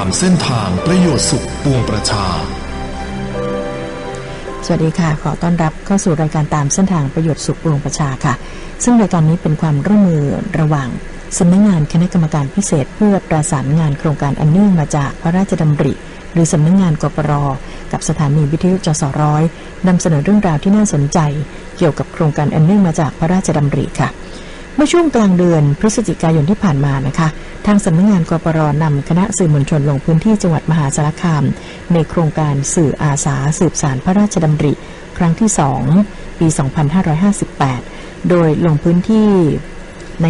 ามเส้นทางประโยชน์สุขปวงประชา สวัสดีค่ะ ขอต้อนรับเข้าสู่รายการตามเส้นทางประโยชน์สุขปวงประชาค่ะ ซึ่งรายการนี้เป็นความร่วมมือระหว่างสำนักงงานคณะกรรมการพิเศษ เพื่อประสานงานโครงการอันเนื่องมาจากพระราชดำริ หรือสำนักงงานกปรกับสถานีวิทยุจสร้อยนำเสนอเรื่องราวที่น่าสนใจ เกี่ยวกับโครงการอันเนื่องมาจากพระราชดำริค่ะ มื่อช่วงกลางเดือนพฤศจิกายนที่ผ่านมานะคะ ทางสำนักงงานกปรนำคณะสื่อมวลชนลงพื้นที่จังหวัดมหาสารคาม ในโครงการสื่ออาสาสืบสารพระราชดำริ ครั้งที่ 2 ปี 2558 โดยลงพื้นที่ใน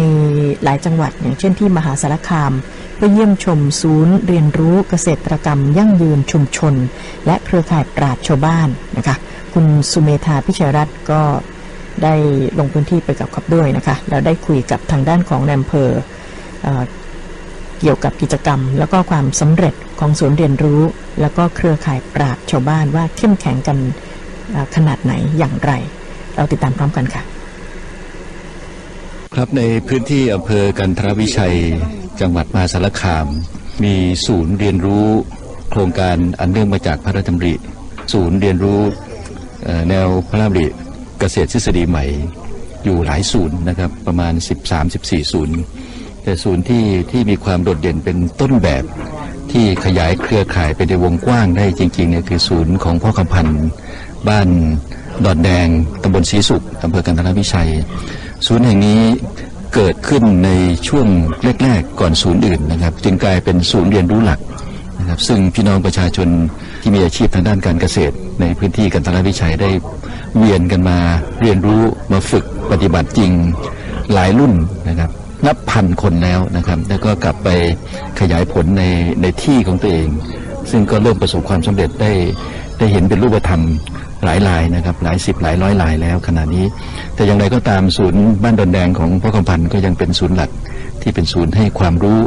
หลายจังหวัดอย่างเช่นที่มหาสารคามเพื่อเยี่ยมชมศูนย์ เรียนรู้เกษตรกรรม ยั่งยืนชุมชน และเครือข่ายปราชญ์ชาวบ้านนะคะ คุณสุเมธาพิชัยรัตน์ก็ ได้ลงพื้นที่ไปกับขับด้วยนะคะแล้วได้คุยกับทางด้านของนายอำเภอเอเกี่ยวกับกิจกรรม แล้วก็ความสำเร็จของศูนย์เรียนรู้ แล้วก็เครือข่ายปราชชาวบ้านว่าเข้มแข็งกันขนาดไหนอย่างไร เราติดตามพร้อมกันค่ะ ครับในพื้นที่อำเภอกันทรวิชัย จังหวัดมหาสารคาม มีศูนย์เรียนรู้ โครงการอันเนื่องมาจากพระราชดำริ ศูนย์เรียนรู้แนวพระราชดำริ เกษตรทฤษฎีใหม่อยู่หลายศูนย์นะครับประมาณ 13-14 ศูนย์ แต่ศูนย์ที่ที่มีความโดดเด่นเป็นต้นแบบที่ขยายเครือข่ายไปในวงกว้างได้จริงๆเนี่ยคือศูนย์ของพ่อคำพันธ์บ้านดอนแดงตำบลศรีสุขอำเภอกันทรวิชัย ศูนย์แห่งนี้เกิดขึ้นในช่วงแรกๆก่อนศูนย์อื่นนะครับ จึงกลายเป็นศูนย์เรียนรู้หลักนะครับ ซึ่งพี่น้องประชาชนที่มีอาชีพทางด้านการเกษตร ในพื้นที่กันทรวิชัยได้ เวียนกันมาเรียนรู้มาฝึกปฏิบัติจริงหลายรุ่นนะครับ นับพันคนแล้วนะครับ แล้วก็กลับไปขยายผลในในที่ของตัวเอง ซึ่งก็เริ่มประสบความสำเร็จได้ได้เห็นเป็นรูปธรรมหลายลายนะครับหลายสิบหลายร้อยลายแล้วขณะนี้ แต่อย่างไรก็ตามศูนย์บ้านดอนแดงของพ่อคำพันธ์ก็ยังเป็นศูนย์หลักที่เป็นศูนย์ให้ความรู้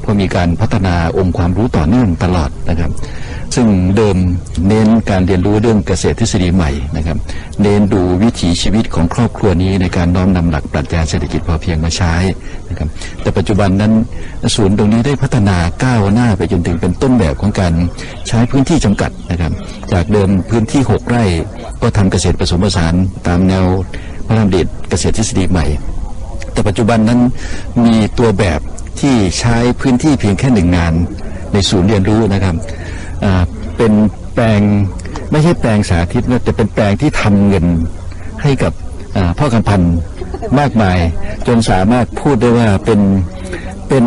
เพราะมีการพัฒนาองค์ความรู้ต่อเนื่องตลอดนะครับ ซึ่งเดิมเน้นการเรียนรู้เรื่องเกษตรทฤษฎีใหม่นะครับ เน้นดูวิถีชีวิตของครอบครัวนี้ในการน้อมนำหลักปรัชญาเศรษฐกิจพอเพียงมาใช้นะครับ แต่ปัจจุบันนั้นศูนย์ตรงนี้ได้พัฒนาก้าวหน้าไปจนถึงเป็นต้นแบบของการใช้พื้นที่จำกัดนะครับ จากเดิมพื้นที่ 6 ไร่ก็ทำเกษตรผสมผสานตามแนวพระราชดำริเกษตรทฤษฎีใหม่ แต่ปัจจุบันนั้นมีตัวแบบที่ใช้พื้นที่เพียงแค่หนึ่งงานในศูนย์เรียนรู้นะครับ เป็นแปลงไม่ใช่แปลงสาธิตนะแต่เป็นแปลงที่ทำเงินให้กับพ่อกำพันธ์มากมาย จนสามารถพูดได้ว่าเป็นเป็น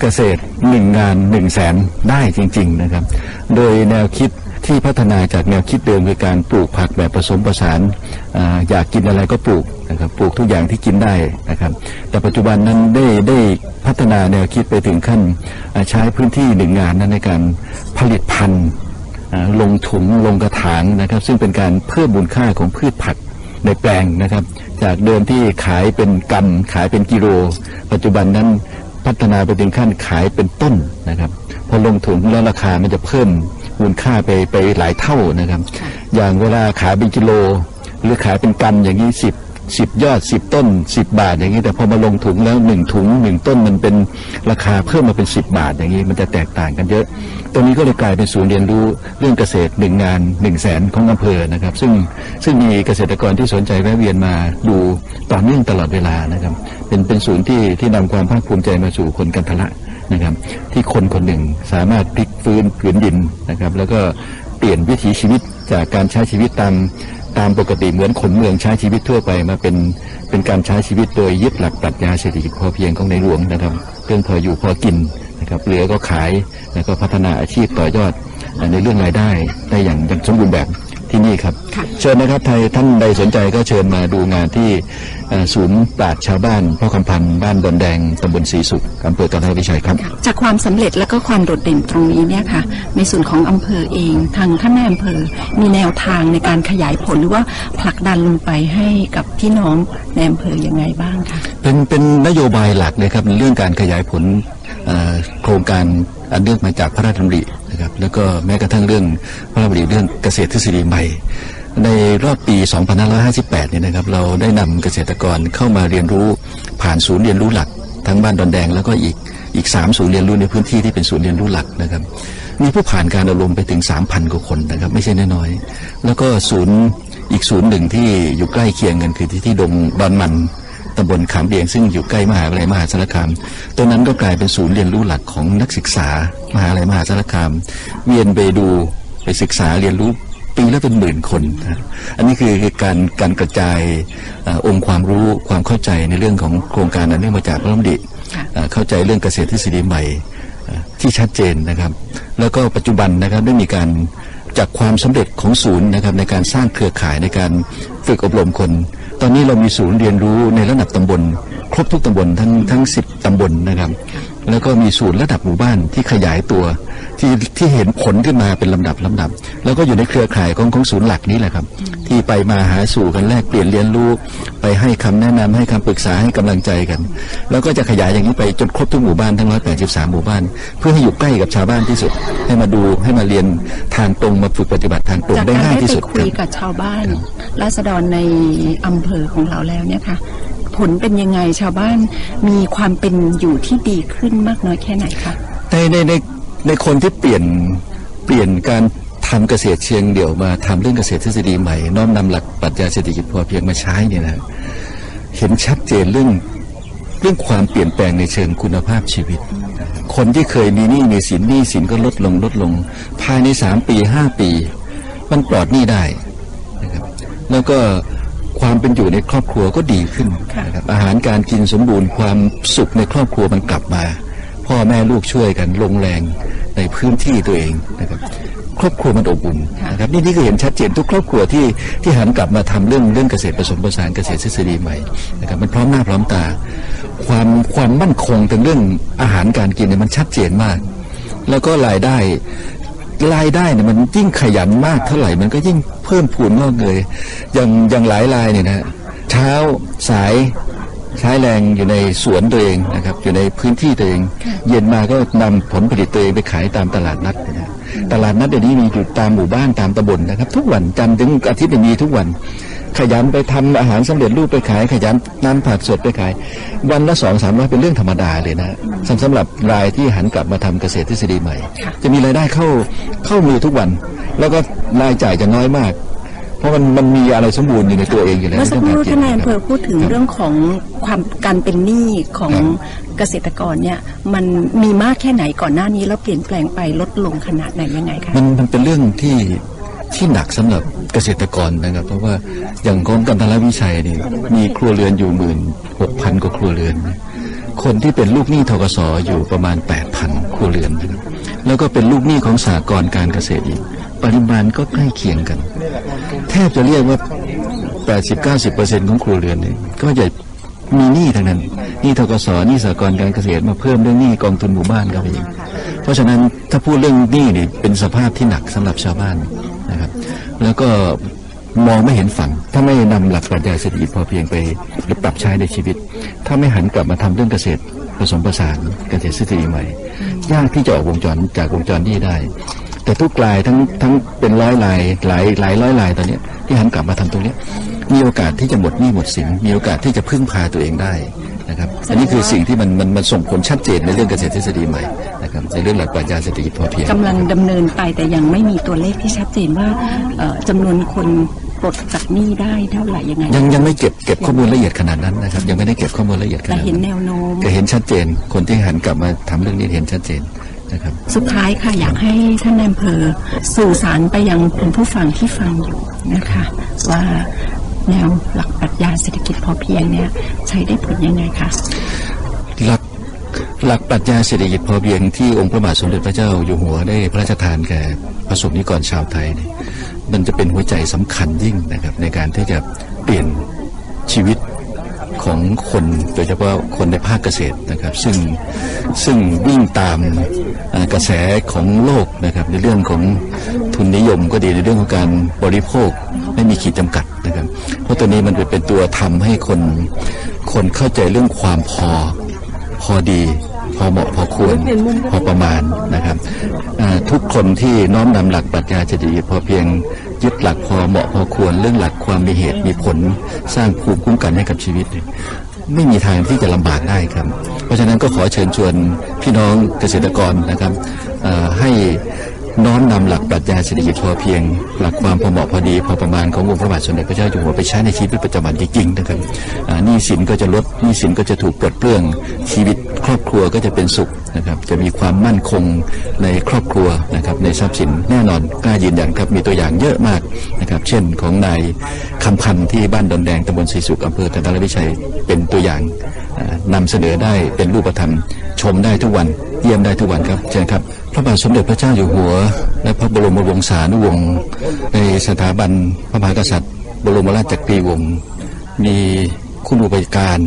เกษตรหนึ่งงานหนึ่งแสนได้จริง ๆนะครับ โดยแนวคิด ที่พัฒนาจากแนวคิดเดิมคือการปลูกผักแบบผสมผสานออยากกินอะไรก็ปลูกนะครับปลูกทุกอย่างที่กินได้นะครับแต่ปัจจุบันนั้นได้ได้พัฒนาแนวคิดไปถึงขั้นใช้พื้นที่หนึ่งงานนั้นในการผลิตพันธุ์ลงถุงลงกระถางนะครับ ซึ่งเป็นการเพิ่มมูลค่าของพืชผักในแปลงนะครับ จากเดิมที่ขายเป็นกำขายเป็นกิโล ปัจจุบันนั้นพัฒนาไปถึงขั้นขายเป็นต้นนะครับพอลงถุงแล้วราคามันจะเพิ่ม มูลค่าไปไปหลายเท่านะครับ อย่างเวลาขายเป็นกิโล หรือขายเป็นกำอย่างนี้สิบ สิบยอดสิบต้นสิบบาทอย่างนี้ แต่พอมาลงถุงแล้วหนึ่งถุงหนึ่งต้นมันเป็นราคาเพิ่มมาเป็นสิบบาทอย่างนี้ มันจะแตกต่างกันเยอะ ตรงนี้ก็เลยกลายเป็นศูนย์เรียนรู้เรื่องเกษตรหนึ่งงานหนึ่งแสนของอำเภอนะครับ ซึ่งซึ่งมีเกษตรกรที่สนใจแวะเวียนมาดูต่อเนื่องตลอดเวลานะครับ เป็นเป็นศูนย์ที่ที่นำความภาคภูมิใจมาสู่คนกันทละนะครับ ที่คนคนหนึ่งสามารถพลิกฟื้นผืนดินนะครับ แล้วก็เปลี่ยนวิถีชีวิตจากการใช้ชีวิตตาม ตามปกติเหมือนคนเมืองใช้ชีวิตทั่วไปมาเป็นเป็นการใช้ชีวิตโดยยึดหลักปรัชญาเศรษฐกิจพอเพียงของในหลวงนะครับเรื่องพออยู่พอกินนะครับเหลือก็ขายแล้วก็พัฒนาอาชีพต่อยอดในเรื่องรายได้ได้อย่างอย่างสมบูรณ์แบบ ที่นี่ครับ เชิญนะครับไทยท่านใดสนใจก็เชิญมาดูงานที่เอ่อศูนย์ปราชญ์ชาวบ้านพ่อคำพันธ์บ้านดอนแดงตำบลศรีสุขอำเภอกันทรวิชัยครับ จากความสำเร็จและก็ความโดดเด่นตรงนี้เนี่ยค่ะ ในส่วนของอำเภอเองทางท่านนายอำเภอมีแนวทางในการขยายผลหรือว่าผลักดันลงไปให้กับพี่น้องในอำเภอยังไงบ้างคะเป็นเป็นนโยบายหลักเลยครับในเรื่องการขยายผลเอ่อ โครงการอันเนื่องมาจากพระราชดำรินะครับแล้วก็แม้กระทั่งเรื่องพระราชดำริเรื่องเกษตรทฤษฎีใหม่ ในรอบปี 2558 เนี่ยนะครับเราได้นำเกษตรกรเข้ามาเรียนรู้ผ่านศูนย์เรียนรู้หลัก ทั้งบ้านดอนแดงแล้วก็อีกอีกสามศูนย์เรียนรู้ในพื้นที่ที่เป็นศูนย์เรียนรู้หลักนะครับมีผู้ผ่านการอบรมไปถึง 3,000 กว่าคนนะครับไม่ใช่น้อยๆแล้วก็ศูนย์อีกศูนย์หนึ่งที่อยู่ใกล้เคียงกันคือที่ที่ดงดอนมัน ตำบลขามเบียงซึ่งอยู่ใกล้มหาวิทยาลัยมหาสารคามตัวนั้นก็กลายเป็นศูนย์เรียนรู้หลักของนักศึกษามหาวิทยาลัยมหาสารคาม เวียนไปดูไปศึกษาเรียนรู้ปีละเป็นหมื่นคน อันนี้คือการการกระจายอองค์ความรู้ความเข้าใจในเรื่องของโครงการอันเนื่องมาจากพระราชดำริค่ะเข้าใจเรื่องเกษตรทฤษฎีใหม่ที่ชัดเจนนะครับ แล้วก็ปัจจุบันนะครับได้มีการจากความสำเร็จของศูนย์นะครับในการสร้างเครือข่ายในการ ฝึกอบรมคน ตอนนี้เรามีศูนย์เรียนรู้ในระดับตำบล ครบทุกตำบลทั้งทั้งสิบตำบลนะครับ แล้วก็มีศูนย์ระดับหมู่บ้านที่ขยายตัว ที่ที่เห็นผลขึ้นมาเป็นลำดับลำดับ แล้วก็อยู่ในเครือข่ายของของศูนย์หลักนี้แหละครับ ที่ไปมาหาสู่กันแลกเปลี่ยนเรียนรู้ไปให้คำแนะนำให้คำปรึกษาให้กำลังใจกัน แล้วก็จะขยายอย่างนี้ไปจนครบทุกหมู่บ้านทั้ง 183 หมู่บ้าน เพื่อให้อยู่ใกล้กับชาวบ้านที่สุด ให้มาดูให้มาเรียนทางตรงมาฝึกปฏิบัติทางตรงจากได้การง่ายได้ที่ไปสุดคุครัยบกับชาวบ้านราษฎรในอำเภอของเราแล้วเนี่ยค่ะ ผลเป็นยังไงชาวบ้านมีความเป็นอยู่ที่ดีขึ้นมากน้อยแค่ไหนคะในในในในคนที่เปลี่ยนเปลี่ยนการทำเกษตรเชิงเดี่ยวมาทำเรื่องเกษตรทฤษฎีใหม่ น้อมนำหลักปรัชญาเศรษฐกิจพอเพียงมาใช้เนี่ยนะเห็นชัดเจนเรื่องเรื่องความเปลี่ยนแปลงในเชิงคุณภาพชีวิต คนที่เคยมีหนี้มีสินหนี้สินก็ลดลงลดลง ภายในสามปีห้าปี มันปลอดหนี้ได้นะครับแล้วก็ ความเป็นอยู่ในครอบครัวก็ดีขึ้นค่ะนะครับอาหารการกินสมบูรณ์ความสุขในครอบครัวมันกลับมา พ่อแม่ลูกช่วยกันลงแรงในพื้นที่ตัวเองนะครับครอบครัวมันอบอุ่นนะครับนี่นี่ก็เห็นชัดเจนทุกครอบครัวที่ที่หันกลับมาทำเรื่องเรื่องเกษตรผสมผสานเกษตรทฤษฎีใหม่นะครับมันพร้อมหน้าพร้อมตา ความความมั่นคงทางเรื่องอาหารการกินเนี่ยมันชัดเจนมาก แล้วก็รายได้ รายได้เนี่ยมันยิ่งขยันมากเท่าไหร่มันก็ยิ่งเพิ่มพูนงอกเลยอย่างอย่างหลายรายเนี่ยนะเช้าสายใช้แรงอยู่ในสวนตัวเองนะครับอยู่ในพื้นที่ตัวเอง เย็นมาก็นำผลผลิตตัวเองไปขายตามตลาดนัดนะตลาดนัดเดี๋ยวนี้มีอยู่ตามหมู่บ้านตามตำบลนะครับ ทุกวันจันทร์ถึงอาทิตย์เนี่ยมีทุกวัน ขยันไปทำอาหารสำเร็จรูปไปขาย ขยันนำผักสดไปขาย วันละสองสามร้อยเป็นเรื่องธรรมดาเลยนะสำสำหรับรายที่หันกลับมาทำเกษตรทฤษฎีใหม่ จะมีรายได้เข้าเข้ามือทุกวัน แล้วก็รายจ่ายจะน้อยมากเพราะมันมันมีอะไรสมบูรณ์อยู่ในตัวเองอยู่แล้วเมื่อสักครู่ไม่ต้ท่านงนายกรอำเภอพูดถึงเรื่องของความการเป็นหนี้ของครับเกษตรกรเนี่ยมันมีมากแค่ไหนก่อนหน้านี้แล้วเปลี่ยนแปลงไปลดลงขนาดไหนยังไงคะมันมันเป็นเรื่องที่ ที่หนักสำหรับเกษตรกรนะครับ เพราะว่าอย่างกรมกันตลวิชัยนี่มีครัวเรือนอยู่หมื่นหกพันกว่าครัวเรือน คนที่เป็นลูกหนี้ทกสอยู่ประมาณแปดพันครัวเรือนนะครับแล้วก็เป็นลูกหนี้ของสากลการเกษตรอีก ปริมาณก็ใกล้เคียงกัน แทบจะเรียกว่า 80-90%ของครัวเรือนเนี่ยก็จะมีหนี้ทั้งนั้นหนี้ทกสหนี้สหกรณ์การเกษตรมาเพิ่มเรื่องหนี้กองทุนหมู่บ้านเข้าไปอีก เพราะฉะนั้นถ้าพูดเรื่องหนี้เนี่ยเป็นสภาพที่หนักสำหรับชาวบ้าน แล้วก็มองไม่เห็นฝั่งถ้าไม่นำหลักปรัชญาเศรษฐกิจพอเพียงไปปรับใช้ในชีวิต ถ้าไม่หันกลับมาทำเรื่องเกษตรผสมผสานเกษตรทฤษฎีใหม่ ยากที่จะออกวงจรจากวงจรนี้ได้ แต่ทุกรายทั้งทั้งเป็นร้อยรายหลายหลายร้อยรายตอนนี้ที่หันกลับมาทำตรงนี้มีโอกาสที่จะหมดหนี้หมดสินมีโอกาสที่จะพึ่งพาตัวเองได้นะครับอันนี้คือสิ่งที่มันมันมันส่งผลชัดเจนในเรื่องเกษตรทฤษฎีใหม่ ครับในเรื่องหลักปรัชญาเศรษฐกิจพอเพียงกำลังดำเนินไปแต่ยังไม่มีตัวเลขที่ชัดเจนว่าเอ่อจำนวนคนปลดจากหนี้ได้เท่าไหร่ยังไง ยังยังไม่เก็บเก็บข้อมูลละเอียดขนาดนั้นนะครับ ยังไม่ได้เก็บข้อมูลละเอียดขแต่นาดเห็นนั้นแนวโน้มก็เห็นชัดเจน คนที่หันกลับมาทำเรื่องนี้เห็นชัดเจนนะครับ สุดท้ายค่ะอยากให้ท่านนายอำเภอสื่อสารไปยังคุณผู้ฟังที่ฟังอยู่นะคะ ว่าแนวหลักปรัชญาเศรษฐกิจพอเพียงเนี่ยใช้ได้ผลยังไงคะหลัก หลักปรัชญาเศรษฐกิจพอเพียงที่องค์พระบาทสมเด็จพระเจ้าอยู่หัวได้พระราชทานแก่ประสบนิกรชาวไทยเนี่ยมันจะเป็นหัวใจสำคัญยิ่งนะครับ ในการที่จะเปลี่ยนชีวิตของคนโดยเฉพาะคนในภาคเกษตรนะครับ ซึ่งซึ่งวิ่งตามกระแสของโลกนะครับ ในเรื่องของทุนนิยมก็ดีในเรื่องของการบริโภคไม่มีขีดจำกัดนะครับ เพราะตัวนี้มันเป็นตัวทำให้คนคนเข้าใจเรื่องความพอพอดี พอเหมาะพอควรพอประมาณนะครับทุกคนที่น้อมนำหลักปรัชญาเศรษฐกิจพอเพียงยึดหลักพอเหมาะพอควรเรื่องหลักความมีเหตุมีผลสร้างภูมิคุ้มกันให้กับชีวิต ไม่มีทางที่จะลำบากได้ครับ เพราะฉะนั้นก็ขอเชิญชวนพี่น้องเกษตรกรนะครับให้ น้อมนำหลักปรัชญาเศรษฐกิจพอเพียง หลักความพอเหมาะพอดีพอประมาณขององค์พระบาทสมเด็จพระเจ้าอยู่หัวไปใช้ในชีวิตประจำวันจริงๆนะครับหนี้สินก็จะลดหนี้สินก็จะถูกปลดเปลื้องชีวิตครอบครัวก็จะเป็นสุขนะครับจะมีความมั่นคงในครอบครัวนะครับในทรัพย์สินแน่นอนกล้ายืนยันครับมีตัวอย่างเยอะมากนะครับเช่นของนายคำพันธ์ที่บ้านดอนแดงตำบลศรีสุขอำเภอธัญบุรีวิชัยเป็นตัวอย่างอ่านำเสนอได้เป็นรูปธรรมชมได้ทุกวันเยี่ยมได้ทุกวันครับเชิญครับ พระบาทสมเด็จพระเจ้าอยู่หัว และพระบรมวงศานุวงศ์ในสถาบันพระมหากษัตริย์ บรมราชจักรีวงศ์มีคุณอุปการ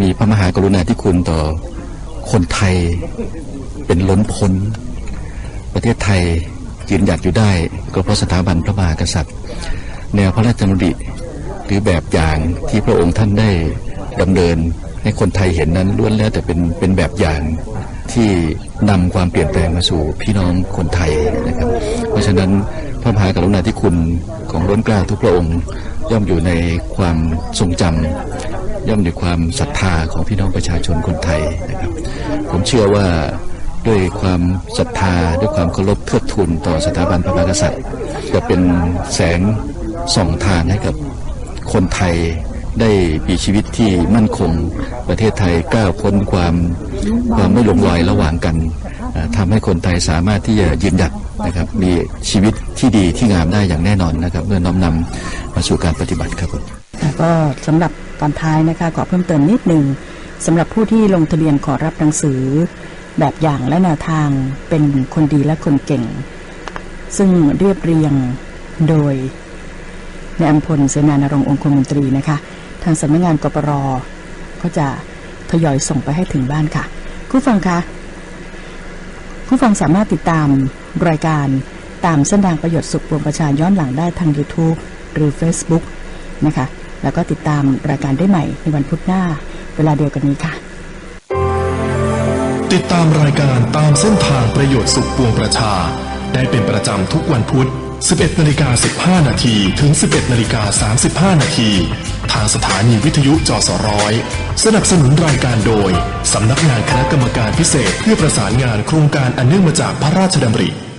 มีพระมหากรุณาธิคุณต่อคนไทยเป็นล้นพ้น ประเทศไทยยืนหยัดอยู่ได้ก็เพราะสถาบันพระมหากษัตริย์ แนวพระราชดำริหรือแบบอย่างที่พระองค์ท่านได้ดำเนินให้คนไทยเห็นนั้นล้วนแล้วแต่เป็นเป็นแบบอย่าง ที่นำความเปลี่ยนแปลงมาสู่พี่น้องคนไทยนะครับ เพราะฉะนั้นพระมหากรุณาธิคุณของล้นกล้าทุกพระองค์ ย่อมอยู่ในความทรงจำย่อมอยู่ความศรัทธาของพี่น้องประชาชนคนไทยนะครับ ผมเชื่อว่าด้วยความศรัทธาด้วยความเคารพเทิดทูนต่อสถาบันพระมหากษัตริย์ จะเป็นแสงส่องทางให้กับคนไทย ได้มีชีวิตที่มั่นคง ประเทศไทยก้าวพ้นความความไม่หลงลอยระหว่างกันอ่าทำให้คนไทยสามารถที่จะยืนหยัดนะครับ มีชีวิตที่ดีที่งามได้อย่างแน่นอนนะครับ เมื่อน้อมนำมาสู่การปฏิบัติครับผมก็สำหรับตอนท้ายนะคะขอเพิ่มเติมนิดหนึ่งสำหรับผู้ที่ลงทะเบียนขอรับหนังสือ แบบอย่างและแนวทางเป็นคนดีและคนเก่ง ซึ่งเรียบเรียงโดยในอัมพลเสนานรงค์องคมนตรีนะคะ ทางสำนักงานกปรก็จะทยอยส่งไปให้ถึงบ้านค่ะ ผู้ฟังคะผู้ฟังสามารถติดตามรายการตามเส้นทางประโยชน์สุขปวงประชาย้อนหลังได้ทาง YouTube หรือ Facebook นะคะ แล้วก็ติดตามรายการได้ใหม่ในวันพุธหน้า เวลาเดียวกันนี้ค่ะ ติดตามรายการตามเส้นทางประโยชน์สุขปวงประชา ได้เป็นประจำทุกวันพุธ 11นาฬิกา15 นาทีถึง 11นาฬิกา35 นาที ทางสถานีวิทยุจสร้อยสนับสนุนรายการโดย สำนักงานคณะกรรมการพิเศษเพื่อประสานงานโครงการอันเนื่องมาจากพระราชดำริ